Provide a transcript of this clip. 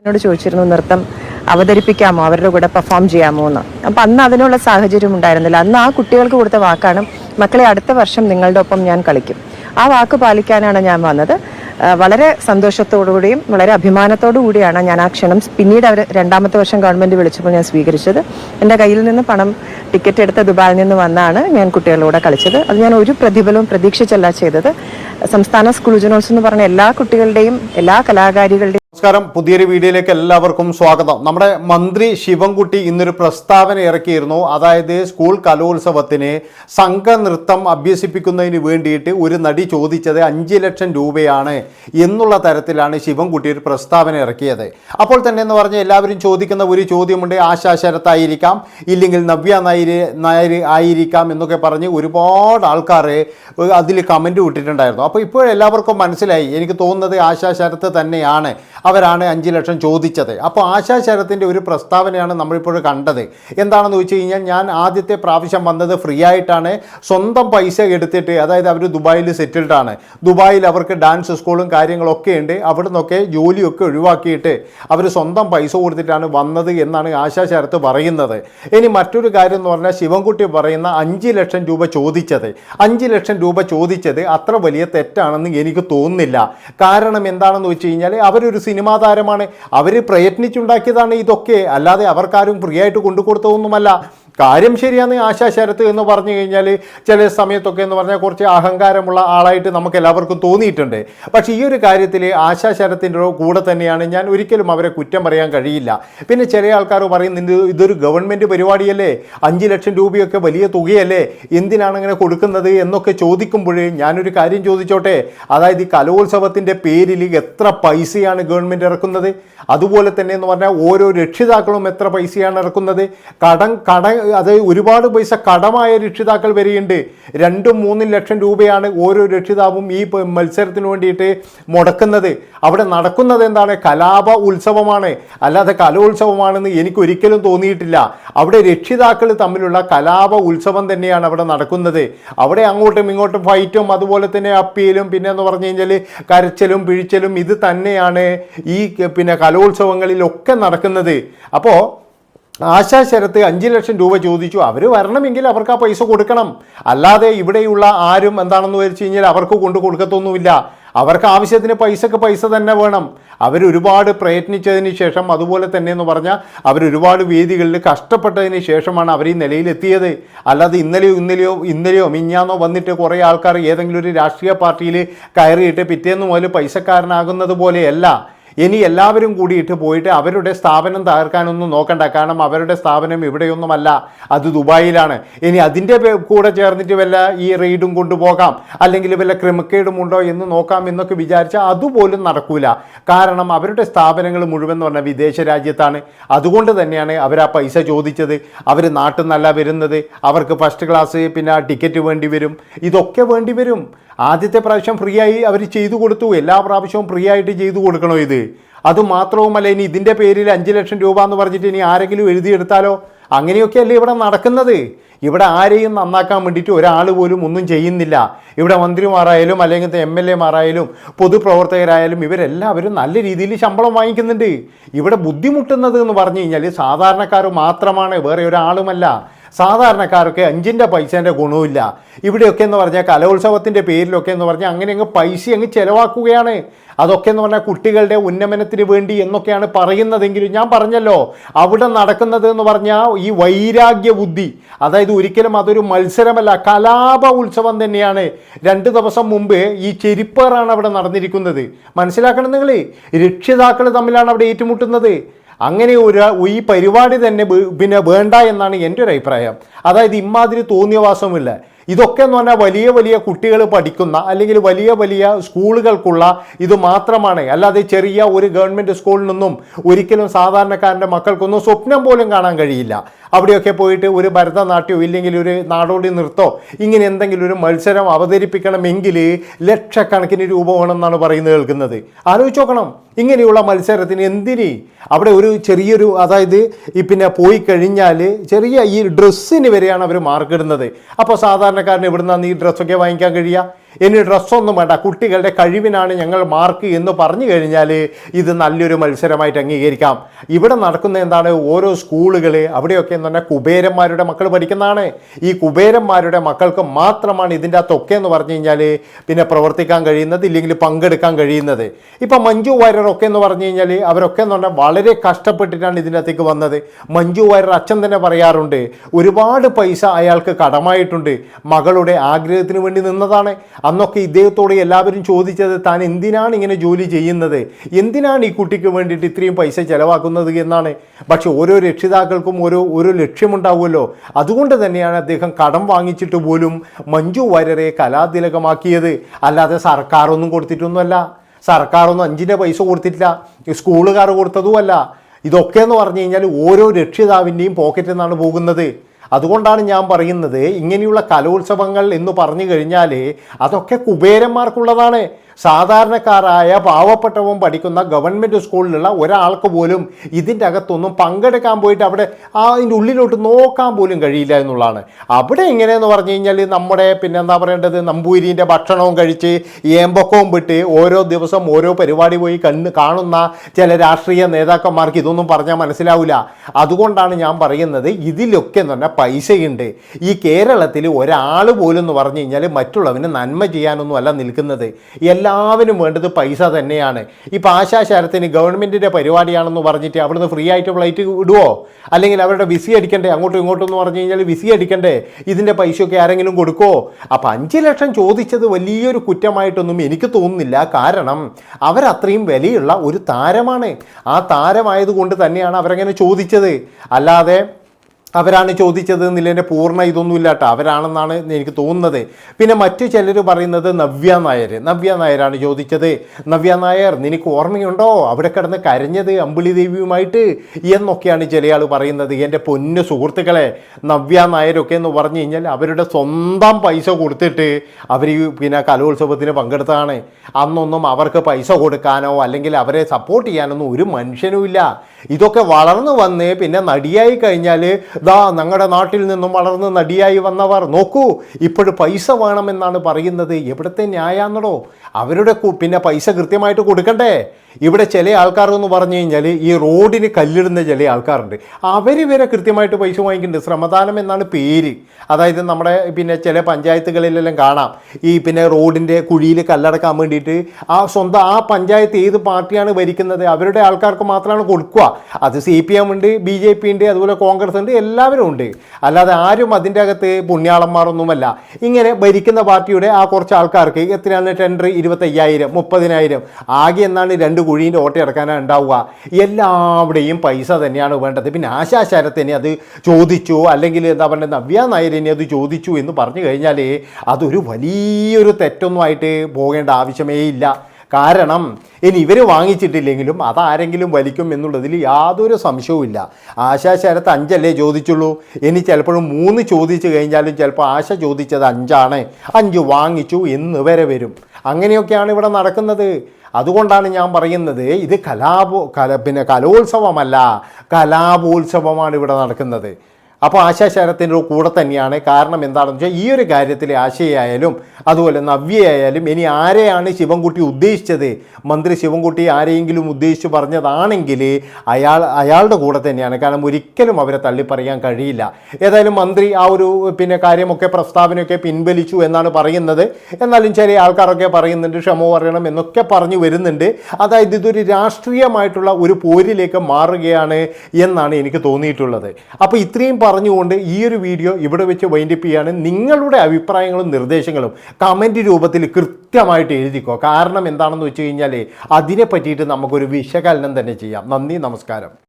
എന്നോട് ചോദിച്ചിരുന്നു നൃത്തം അവതരിപ്പിക്കാമോ? അവരുടെ കൂടെ പെർഫോം ചെയ്യാമോ എന്ന്. അപ്പം അന്ന് അതിനുള്ള സാഹചര്യം ഉണ്ടായിരുന്നില്ല. അന്ന് ആ കുട്ടികൾക്ക് കൊടുത്ത വാക്കാണ് മക്കളെ അടുത്ത വർഷം നിങ്ങളുടെ ഒപ്പം ഞാൻ കളിക്കും. ആ വാക്ക് പാലിക്കാനാണ് ഞാൻ വന്നത്. വളരെ സന്തോഷത്തോടുകൂടിയും വളരെ അഭിമാനത്തോടു കൂടിയാണ് ഞാൻ ആ ക്ഷണം പിന്നീട് അവർ രണ്ടാമത്തെ വർഷം ഗവൺമെന്റ് വിളിച്ചപ്പോൾ ഞാൻ സ്വീകരിച്ചത്. എന്റെ കയ്യിൽ നിന്ന് പണം ടിക്കറ്റ് എടുത്ത് ദുബായിൽ നിന്ന് വന്നാണ് ഞാൻ കുട്ടികളുടെ കളിച്ചത്. അത് ഞാൻ ഒരു പ്രതിഫലവും പ്രതീക്ഷിച്ചല്ല ചെയ്തത്. സംസ്ഥാന സ്കൂൾ ജനോത്സവം എന്ന് പറഞ്ഞ എല്ലാ കുട്ടികളുടെയും എല്ലാ കലാകാരികളുടെയും നമസ്കാരം. പുതിയൊരു വീഡിയോയിലേക്ക് എല്ലാവർക്കും സ്വാഗതം. നമ്മുടെ മന്ത്രി ശിവൻകുട്ടി ഇന്നൊരു പ്രസ്താവന ഇറക്കിയിരുന്നു. അതായത് സ്കൂൾ കലോത്സവത്തിന് സംഘനൃത്തം അഭ്യസിപ്പിക്കുന്നതിന് വേണ്ടിയിട്ട് ഒരു നടി ചോദിച്ചത് അഞ്ച് ലക്ഷം രൂപയാണ് എന്നുള്ള തരത്തിലാണ് ശിവൻകുട്ടി ഒരു പ്രസ്താവന ഇറക്കിയത്. അപ്പോൾ തന്നെ എന്ന് പറഞ്ഞാൽ എല്ലാവരും ചോദിക്കുന്ന ഒരു ചോദ്യമുണ്ട്. ആശാ ശരത്തായിരിക്കാം ഇല്ലെങ്കിൽ നവ്യ നായർ നായർ ആയിരിക്കാം എന്നൊക്കെ പറഞ്ഞ് ഒരുപാട് ആൾക്കാർ അതിൽ കമന്റ് വിട്ടിട്ടുണ്ടായിരുന്നു അപ്പോൾ ഇപ്പോഴെല്ലാവർക്കും മനസ്സിലായി. എനിക്ക് തോന്നുന്നത് ആശാ ശരത്ത് തന്നെയാണ്. അവരാണ് അഞ്ച് ലക്ഷം ചോദിച്ചത്. അപ്പോൾ ആശാ ശരത്തിന്റെ ഒരു പ്രസ്താവനയാണ് നമ്മളിപ്പോൾ കണ്ടത്. എന്താണെന്ന് വെച്ച് കഴിഞ്ഞാൽ ഞാൻ ആദ്യത്തെ പ്രാവശ്യം വന്നത് ഫ്രീ ആയിട്ടാണ്. സ്വന്തം പൈസ എടുത്തിട്ട് അതായത് അവർ ദുബായിൽ സെറ്റിൽഡ് ആണ്. ദുബായിൽ അവർക്ക് ഡാൻസ് സ്കൂളും കാര്യങ്ങളൊക്കെ ഉണ്ട്. അവിടെ നിന്നൊക്കെ ജോലിയൊക്കെ ഒഴിവാക്കിയിട്ട് അവർ സ്വന്തം പൈസ കൊടുത്തിട്ടാണ് വന്നത് എന്നാണ് ആശാ ശരത്ത് പറയുന്നത്. ഇനി മറ്റൊരു കാര്യം എന്ന് പറഞ്ഞാൽ ശിവൻകുട്ടി പറയുന്ന അഞ്ച് ലക്ഷം രൂപ ചോദിച്ചത്. അഞ്ച് ലക്ഷം രൂപ ചോദിച്ചത് അത്ര വലിയ തെറ്റാണെന്ന് എനിക്ക് തോന്നുന്നില്ല. കാരണം എന്താണെന്ന് വെച്ച് കഴിഞ്ഞാൽ അവരൊരു സിനിമാ താരമാണ്. അവർ പ്രയത്നിച്ചുണ്ടാക്കിയതാണ് ഇതൊക്കെ. അല്ലാതെ അവർക്കാരും ഫ്രീ ആയിട്ട് കൊണ്ടു കൊടുത്തതൊന്നുമല്ല കാര്യം ശരിയാണ് ആശാശരത്ത് എന്ന് പറഞ്ഞു കഴിഞ്ഞാൽ ചില സമയത്തൊക്കെ എന്ന് പറഞ്ഞാൽ കുറച്ച് അഹങ്കാരമുള്ള ആളായിട്ട് നമുക്ക് എല്ലാവർക്കും തോന്നിയിട്ടുണ്ട്. പക്ഷേ ഈ ഒരു കാര്യത്തിൽ ആശാശരത്തിന്റെ കൂടെ തന്നെയാണ് ഞാൻ ഒരിക്കലും അവരെ കുറ്റം പറയാൻ കഴിയില്ല. പിന്നെ ചില ആൾക്കാർ പറയുന്നുണ്ട് ഇതൊരു ഗവൺമെന്റ് പരിപാടിയല്ലേ? അഞ്ച് ലക്ഷം രൂപയൊക്കെ വലിയ തുകയല്ലേ? എന്തിനാണ് അങ്ങനെ കൊടുക്കുന്നത്? എന്നൊക്കെ ചോദിക്കുമ്പോഴേ ഞാനൊരു കാര്യം ചോദിച്ചോട്ടെ. അതായത് ഈ കലോത്സവത്തിന്റെ പേരിൽ എത്ര പൈസയാണ് ഗവൺമെന്റ് ഇറക്കുന്നത്? അതുപോലെ തന്നെ എന്ന് പറഞ്ഞാൽ ഓരോ രക്ഷിതാക്കളും എത്ര പൈസയാണ് ഇറക്കുന്നത്? കടം കട അത് ഒരുപാട് പൈസ കടമായ രക്ഷിതാക്കൾ വരെയുണ്ട്. രണ്ടും മൂന്നും ലക്ഷം രൂപയാണ് ഓരോ രക്ഷിതാവും ഈ മത്സരത്തിന് വേണ്ടിയിട്ട് മുടക്കുന്നത്. അവിടെ നടക്കുന്നത് എന്താണ്? കലാപ ഉത്സവമാണ്. അല്ലാതെ കലോത്സവമാണെന്ന് എനിക്ക് ഒരിക്കലും തോന്നിയിട്ടില്ല. അവിടെ രക്ഷിതാക്കൾ തമ്മിലുള്ള കലാപ ഉത്സവം തന്നെയാണ് അവിടെ നടക്കുന്നത്. അവിടെ അങ്ങോട്ടും ഇങ്ങോട്ടും ഫൈറ്റും അതുപോലെ തന്നെ അപ്പീലും പിന്നെ എന്ന് പറഞ്ഞു കഴിഞ്ഞാൽ കരച്ചിലും പിഴിച്ചലും ഇത് തന്നെയാണ് ഈ പിന്നെ കലോത്സവങ്ങളിലൊക്കെ നടക്കുന്നത്. അപ്പോൾ ആശാ ശരത്ത് അഞ്ച് ലക്ഷം രൂപ ചോദിച്ചു. അവർ വരണമെങ്കിൽ അവർക്ക് ആ പൈസ കൊടുക്കണം. അല്ലാതെ ഇവിടെയുള്ള ആരും എന്താണെന്ന് വെച്ച് കഴിഞ്ഞാൽ അവർക്ക് കൊണ്ടു കൊടുക്കത്തൊന്നുമില്ല. അവർക്ക് ആവശ്യത്തിന് പൈസക്ക് പൈസ തന്നെ വേണം. അവരൊരുപാട് പ്രയത്നിച്ചതിന് ശേഷം അതുപോലെ തന്നെ എന്ന് പറഞ്ഞാൽ അവരൊരുപാട് വേദികളിൽ കഷ്ടപ്പെട്ടതിന് ശേഷമാണ് അവർ ഈ നിലയിലെത്തിയത്. അല്ലാതെ ഇന്നലെയോ ഇന്നലെയോ ഇന്നലെയോ മിഞ്ഞാന്നോ വന്നിട്ട് കുറേ ആൾക്കാർ ഏതെങ്കിലും ഒരു രാഷ്ട്രീയ പാർട്ടിയിൽ കയറിയിട്ട് പിറ്റേന്ന് മുതൽ പൈസക്കാരനാകുന്നത് പോലെയല്ല. ഇനി എല്ലാവരും കൂടിയിട്ട് പോയിട്ട് അവരുടെ സ്ഥാപനം തകർക്കാനൊന്നും നോക്കണ്ട. കാരണം അവരുടെ സ്ഥാപനം ഇവിടെയൊന്നുമല്ല. അത് ദുബായിലാണ്. ഇനി അതിന്റെ കൂടെ ചേർന്നിട്ട് വല്ല ഈ റെയ്ഡും കൊണ്ടുപോകാം. അല്ലെങ്കിൽ വല്ല ക്രിമിക്കേടും ഉണ്ടോ എന്ന് നോക്കാം എന്നൊക്കെ വിചാരിച്ചാൽ അതുപോലും നടക്കൂല. കാരണം അവരുടെ സ്ഥാപനങ്ങൾ മുഴുവൻ എന്ന് പറഞ്ഞാൽ വിദേശ രാജ്യത്താണ്. അതുകൊണ്ട് തന്നെയാണ് അവർ ആ പൈസ ചോദിച്ചത്. അവർ നാട്ടിൽ നിന്നല്ല വരുന്നത്. അവർക്ക് ഫസ്റ്റ് ക്ലാസ് പിന്നെ ടിക്കറ്റ് വേണ്ടി വരും. ഇതൊക്കെ വേണ്ടി വരും. ആദ്യത്തെ പ്രാവശ്യം ഫ്രീ ആയി അവർ ചെയ്തു കൊടുത്തു. എല്ലാ പ്രാവശ്യവും ഫ്രീ ആയിട്ട് ചെയ്തു കൊടുക്കണോ ഇത്? അത് മാത്രവുമല്ല ഇനി ഇതിന്റെ പേരിൽ അഞ്ച് ലക്ഷം രൂപ എന്ന് പറഞ്ഞിട്ട് ഇനി ആരെങ്കിലും എഴുതിയെടുത്താലോ? അങ്ങനെയൊക്കെയല്ലേ ഇവിടെ നടക്കുന്നത്. ഇവിടെ ആരെയും നന്നാക്കാൻ വേണ്ടിയിട്ട് ഒരാൾ പോലും ഒന്നും ചെയ്യുന്നില്ല. ഇവിടെ മന്ത്രിമാരായാലും അല്ലെങ്കിൽ എം എൽ എമാരായാലും പൊതുപ്രവർത്തകരായാലും ഇവരെല്ലാവരും നല്ല രീതിയിൽ ശമ്പളം വാങ്ങിക്കുന്നുണ്ട്. ഇവിടെ ബുദ്ധിമുട്ടുന്നത് എന്ന് പറഞ്ഞു കഴിഞ്ഞാൽ സാധാരണക്കാർ മാത്രമാണ് വേറെ ഒരാളുമല്ല. സാധാരണക്കാരൊക്കെ അഞ്ചിന്റെ പൈസേന്റെ ഗുണവുമില്ല. ഇവിടെയൊക്കെ എന്ന് പറഞ്ഞാൽ കലോത്സവത്തിന്റെ പേരിലൊക്കെ എന്ന് പറഞ്ഞാൽ അങ്ങനെ അങ്ങ് പൈസ അങ്ങ് ചിലവാക്കുകയാണ്. അതൊക്കെ എന്ന് പറഞ്ഞാൽ കുട്ടികളുടെ ഉന്നമനത്തിന് വേണ്ടി എന്നൊക്കെയാണ് പറയുന്നതെങ്കിലും ഞാൻ പറഞ്ഞല്ലോ അവിടെ നടക്കുന്നത് എന്ന് പറഞ്ഞാൽ ഈ വൈരാഗ്യ ബുദ്ധി അതായത് ഒരിക്കലും അതൊരു മത്സരമല്ല കലാപ ഉത്സവം തന്നെയാണ്. രണ്ട് ദിവസം മുമ്പ് ഈ ചെരിപ്പേറാണ് അവിടെ നടന്നിരിക്കുന്നത്. മനസ്സിലാക്കണം നിങ്ങൾ രക്ഷിതാക്കൾ തമ്മിലാണ് അവിടെ ഏറ്റുമുട്ടുന്നത്. അങ്ങനെ ഒരു ഈ പരിപാടി തന്നെ പിന്നെ വേണ്ട എന്നാണ് എന്റെ ഒരു അഭിപ്രായം. അതായത് ഇമാതിരി തോന്നിയവാസമില്ല ഇതൊക്കെ എന്ന് പറഞ്ഞാൽ വലിയ വലിയ കുട്ടികൾ പഠിക്കുന്ന അല്ലെങ്കിൽ വലിയ വലിയ സ്കൂളുകൾക്കുള്ള ഇത് മാത്രമാണ്. അല്ലാതെ ചെറിയ ഒരു ഗവൺമെന്റ് സ്കൂളിൽ നിന്നും ഒരിക്കലും സാധാരണക്കാരന്റെ മക്കൾക്കൊന്നും സ്വപ്നം പോലും കാണാൻ കഴിയില്ല. അവിടെയൊക്കെ പോയിട്ട് ഒരു ഭരതനാട്യമോ ഇല്ലെങ്കിൽ ഒരു നാടോടി നൃത്തോ ഇങ്ങനെ എന്തെങ്കിലും ഒരു മത്സരം അവതരിപ്പിക്കണമെങ്കിൽ ലക്ഷക്കണക്കിന് രൂപ വേണമെന്നാണ് പറയുന്നത് കേൾക്കുന്നത്. ആലോചിച്ച് നോക്കണം. ഇങ്ങനെയുള്ള മത്സരത്തിന് എന്തിന്? അവിടെ ഒരു ചെറിയൊരു അതായത് ഈ പിന്നെ പോയി കഴിഞ്ഞാൽ ചെറിയ ഈ ഡ്രസ്സിന് വരെയാണ് അവർ മാർക്കിടുന്നത്. അപ്പോൾ സാധാരണക്കാരന് ഇവിടുന്ന് ഈ ഡ്രസ്സൊക്കെ വാങ്ങിക്കാൻ കഴിയുക? ഇനി ഡ്രസ്സൊന്നും വേണ്ട. കുട്ടികളുടെ കഴിവിനാണ് ഞങ്ങൾ മാർക്ക് എന്ന് പറഞ്ഞു കഴിഞ്ഞാൽ ഇത് നല്ലൊരു മത്സരമായിട്ട് അംഗീകരിക്കാം. ഇവിടെ നടക്കുന്ന എന്താണ്? ഓരോ സ്കൂളുകൾ അവിടെയൊക്കെ എന്ന് പറഞ്ഞാൽ കുബേരന്മാരുടെ മക്കൾ പഠിക്കുന്നതാണ്. ഈ കുബേരന്മാരുടെ മക്കൾക്ക് മാത്രമാണ് ഇതിന്റെ അകത്തൊക്കെ എന്ന് പറഞ്ഞു കഴിഞ്ഞാൽ പിന്നെ പ്രവർത്തിക്കാൻ കഴിയുന്നത് ഇല്ലെങ്കിൽ പങ്കെടുക്കാൻ കഴിയുന്നത്. ഇപ്പം മഞ്ജു വാര്യറൊക്കെ എന്ന് പറഞ്ഞു കഴിഞ്ഞാൽ അവരൊക്കെ എന്ന് പറഞ്ഞാൽ വളരെ കഷ്ടപ്പെട്ടിട്ടാണ് ഇതിന്റെ അകത്തേക്ക് വന്നത്. മഞ്ജു വാര്യർ അച്ഛൻ തന്നെ പറയാറുണ്ട് ഒരുപാട് പൈസ അയാൾക്ക് കടമായിട്ടുണ്ട്. മകളുടെ ആഗ്രഹത്തിന് വേണ്ടി നിന്നതാണ്. അന്നൊക്കെ ഇദ്ദേഹത്തോട് എല്ലാവരും ചോദിച്ചത് താൻ എന്തിനാണ് ഇങ്ങനെ ജോലി ചെയ്യുന്നത്? എന്തിനാണ് ഈ കുട്ടിക്ക് വേണ്ടിയിട്ട് ഇത്രയും പൈസ ചിലവാക്കുന്നത് എന്നാണ്. പക്ഷെ ഓരോ രക്ഷിതാക്കൾക്കും ഓരോ ഓരോ ലക്ഷ്യമുണ്ടാവുമല്ലോ. അതുകൊണ്ട് തന്നെയാണ് അദ്ദേഹം കടം വാങ്ങിച്ചിട്ട് പോലും മഞ്ജു വാര്യരെ കലാതിലകമാക്കിയത്. അല്ലാതെ സർക്കാരൊന്നും കൊടുത്തിട്ടൊന്നുമല്ല. സർക്കാരൊന്നും അഞ്ചിന്റെ പൈസ കൊടുത്തിട്ടില്ല. സ്കൂളുകാർ കൊടുത്തതുമല്ല. ഇതൊക്കെ എന്ന് പറഞ്ഞു കഴിഞ്ഞാൽ ഓരോ രക്ഷിതാവിന്റെയും പോക്കറ്റിൽ നിന്നാണ് പോകുന്നത്. അതുകൊണ്ടാണ് ഞാൻ പറയുന്നത് ഇങ്ങനെയുള്ള കലോത്സവങ്ങൾ എന്ന് പറഞ്ഞു കഴിഞ്ഞാൽ അതൊക്കെ കുബേരന്മാർക്കുള്ളതാണ്. സാധാരണക്കാരായ പാവപ്പെട്ടവൻ പഠിക്കുന്ന ഗവൺമെന്റ് സ്കൂളിലുള്ള ഒരാൾക്ക് പോലും ഇതിന്റെ അകത്തൊന്നും പങ്കെടുക്കാൻ പോയിട്ട് അവിടെ ആ അതിന്റെ ഉള്ളിലോട്ട് നോക്കാൻ പോലും കഴിയില്ല എന്നുള്ളതാണ്. അവിടെ എങ്ങനെയെന്ന് പറഞ്ഞു കഴിഞ്ഞാൽ നമ്മുടെ പിന്നെ എന്താ പറയേണ്ടത്? നമ്പൂരിന്റെ ഭക്ഷണവും കഴിച്ച് ഏമ്പക്കവും വിട്ട് ഓരോ ദിവസം ഓരോ പരിപാടി പോയി കണ്ണ് കാണുന്ന ചില രാഷ്ട്രീയ നേതാക്കന്മാർക്ക് ഇതൊന്നും പറഞ്ഞാൽ മനസ്സിലാവില്ല അതുകൊണ്ടാണ് ഞാൻ പറയുന്നത് ഇതിലൊക്കെ എന്ന് പറഞ്ഞാൽ പൈസയുണ്ട്. ഈ കേരളത്തിൽ ഒരാൾ പോലും എന്ന് പറഞ്ഞു കഴിഞ്ഞാൽ മറ്റുള്ളവന് നന്മ ചെയ്യാനൊന്നും അല്ല നിൽക്കുന്നത്. എല്ലാവരും വേണ്ടത് പൈസ തന്നെയാണ്. ഇപ്പോൾ ആശാശരത്തിന് ഗവൺമെന്റിന്റെ പരിപാടിയാണെന്ന് പറഞ്ഞിട്ട് അവിടുന്ന് ഫ്രീ ആയിട്ട് ഫ്ലൈറ്റ് ഇടുവോ? അല്ലെങ്കിൽ അവരുടെ വിസി അടിക്കണ്ടേ? അങ്ങോട്ടും ഇങ്ങോട്ടും എന്ന് പറഞ്ഞു കഴിഞ്ഞാൽ വിസി അടിക്കണ്ടേ? ഇതിന്റെ പൈസയൊക്കെ ആരെങ്കിലും കൊടുക്കുമോ അപ്പോൾ അഞ്ച് ലക്ഷം ചോദിച്ചത് വലിയൊരു കുറ്റമായിട്ടൊന്നും എനിക്ക് തോന്നുന്നില്ല. കാരണം അവരത്രയും വിലയുള്ള ഒരു താരമാണ്. ആ താരമായതുകൊണ്ട് തന്നെയാണ് അവരങ്ങനെ ചോദിച്ചത്. അല്ലാതെ അവരാണ് ചോദിച്ചത് നിലേന്റെ പൂർണ ഇതൊന്നുമില്ല കേട്ടോ അവരാണെന്നാണ് എനിക്ക് തോന്നുന്നത്. പിന്നെ മറ്റു ചിലർ പറയുന്നത് നവ്യ നായർ. നവ്യ നായരാണ് ചോദിച്ചത്. നവ്യ നായർ നിനക്ക് ഓർമ്മയുണ്ടോ? അവിടെ കിടന്ന് കരഞ്ഞത് അമ്പിളി ദേവിയുമായിട്ട് എന്നൊക്കെയാണ് ചില ആൾ പറയുന്നത്. എന്റെ പൊന്നു സുഹൃത്തുക്കളെ നവ്യ നായരൊക്കെ എന്ന് പറഞ്ഞു കഴിഞ്ഞാൽ അവരുടെ സ്വന്തം പൈസ കൊടുത്തിട്ട് അവർ പിന്നെ കലോത്സവത്തിന് പങ്കെടുത്തതാണ്. അന്നൊന്നും അവർക്ക് പൈസ കൊടുക്കാനോ അല്ലെങ്കിൽ അവരെ സപ്പോർട്ട് ചെയ്യാനൊന്നും ഒരു മനുഷ്യനുമില്ല. ഇതൊക്കെ വളർന്നു വന്ന് പിന്നെ നടിയായി കഴിഞ്ഞാൽ ദാ ഞങ്ങളുടെ നാട്ടിൽ നിന്നും വളർന്ന് നടിയായി വന്നവർ. നോക്കൂ ഇപ്പോഴും പൈസ വേണമെന്നാണ് പറയുന്നത്. എവിടുത്തെ ന്യായാന്നടോ? അവരുടെ പിന്നെ പൈസ കൃത്യമായിട്ട് കൊടുക്കണ്ടേ? ഇവിടെ ചില ആൾക്കാരെന്ന് പറഞ്ഞു കഴിഞ്ഞാൽ ഈ റോഡിന് കല്ലിടുന്ന ചില ആൾക്കാരുണ്ട്. അവർ വരെ കൃത്യമായിട്ട് പൈസ വാങ്ങിക്കുന്നുണ്ട്. ശ്രമദാനം എന്നാണ് പേര്. അതായത് നമ്മുടെ പിന്നെ ചില പഞ്ചായത്തുകളിലെല്ലാം കാണാം. ഈ പിന്നെ റോഡിന്റെ കുഴിയിൽ കല്ലടക്കാൻ വേണ്ടിയിട്ട് ആ സ്വന്തം ആ പഞ്ചായത്ത് ഏത് പാർട്ടിയാണ് ഭരിക്കുന്നത് അവരുടെ ആൾക്കാർക്ക് മാത്രമാണ് കൊടുക്കുക. അത് സി പി എം ഉണ്ട് ബി ജെ പി ഉണ്ട് അതുപോലെ കോൺഗ്രസ് ഉണ്ട് എല്ലാവരും ഉണ്ട്. അല്ലാതെ ആരും അതിന്റെ അകത്ത് പുണ്യാളന്മാരൊന്നുമല്ല. ഇങ്ങനെ ഭരിക്കുന്ന പാർട്ടിയുടെ ആ കുറച്ച് ആൾക്കാർക്ക് എത്രയാണ്? ടെൻഡർ ഇരുപത്തയ്യായിരം മുപ്പതിനായിരം. ആകെ എന്നാണ്? രണ്ട് കുഴീന്റെ ഓട്ട ഇറക്കാനാണ് ഉണ്ടാവുക. എല്ലാവിടെയും പൈസ തന്നെയാണ് വേണ്ടത്. പിന്നെ ആശാശരത്തിനെ അത് ചോദിച്ചു അല്ലെങ്കിൽ എന്താ പറയുക നവ്യ നായരിനെ അത് ചോദിച്ചു എന്ന് പറഞ്ഞു കഴിഞ്ഞാൽ അതൊരു വലിയൊരു തെറ്റൊന്നും ആയിട്ട് പോകേണ്ട ആവശ്യമേ ഇല്ല. കാരണം ഇനി ഇവർ വാങ്ങിച്ചിട്ടില്ലെങ്കിലും അതാരെങ്കിലും വലിക്കും എന്നുള്ളതിൽ യാതൊരു സംശയവുമില്ല ആശാ ശരത്ത് അഞ്ചല്ലേ ചോദിച്ചുള്ളൂ. ഇനി ചിലപ്പോഴും മൂന്ന് ചോദിച്ചു കഴിഞ്ഞാലും ചിലപ്പോൾ ആശ ചോദിച്ചത് അഞ്ചാണ്. അഞ്ച് വാങ്ങിച്ചു എന്ന് വരെ വരും. അങ്ങനെയൊക്കെയാണ് ഇവിടെ നടക്കുന്നത്. അതുകൊണ്ടാണ് ഞാൻ പറയുന്നത് ഇത് കലാപോ കല പിന്നെ കലോത്സവമല്ല കലാപോത്സവമാണ് ഇവിടെ നടക്കുന്നത്. അപ്പോൾ ആശാശരത്തിന്റെ കൂടെ തന്നെയാണ്. കാരണം എന്താണെന്ന് വെച്ചാൽ ഈ ഒരു കാര്യത്തിൽ ആശയായാലും അതുപോലെ നവ്യയായാലും ഇനി ആരെയാണ് ശിവൻകുട്ടി ഉദ്ദേശിച്ചത്? മന്ത്രി ശിവൻകുട്ടി ആരെയെങ്കിലും ഉദ്ദേശിച്ച് പറഞ്ഞതാണെങ്കിൽ അയാൾ അയാളുടെ കൂടെ തന്നെയാണ്. കാരണം ഒരിക്കലും അവരെ തള്ളിപ്പറയാൻ കഴിയില്ല. ഏതായാലും മന്ത്രി ആ ഒരു പിന്നെ കാര്യമൊക്കെ പ്രസ്താവനയൊക്കെ പിൻവലിച്ചു എന്നാണ് പറയുന്നത്. എന്നാലും ചില ആൾക്കാരൊക്കെ പറയുന്നുണ്ട് ക്ഷമ പറയണം എന്നൊക്കെ പറഞ്ഞു വരുന്നുണ്ട്. അതായത് ഇതൊരു രാഷ്ട്രീയമായിട്ടുള്ള ഒരു പോരിലേക്ക് മാറുകയാണ് എന്നാണ് എനിക്ക് തോന്നിയിട്ടുള്ളത്. അപ്പോൾ ഇത്രയും പറഞ്ഞുകൊണ്ട് ഈ ഒരു വീഡിയോ ഇവിടെ വെച്ച് വൈൻഡപ്പ് ചെയ്യാണ്. നിങ്ങളുടെ അഭിപ്രായങ്ങളും നിർദ്ദേശങ്ങളും കമന്റ് രൂപത്തിൽ കൃത്യമായിട്ട് എഴുതിക്കോ. കാരണം എന്താണെന്ന് വെച്ച് കഴിഞ്ഞാൽ അതിനെ പറ്റിയിട്ട് നമുക്കൊരു വിശകലനം തന്നെ ചെയ്യാം. നന്ദി നമസ്കാരം.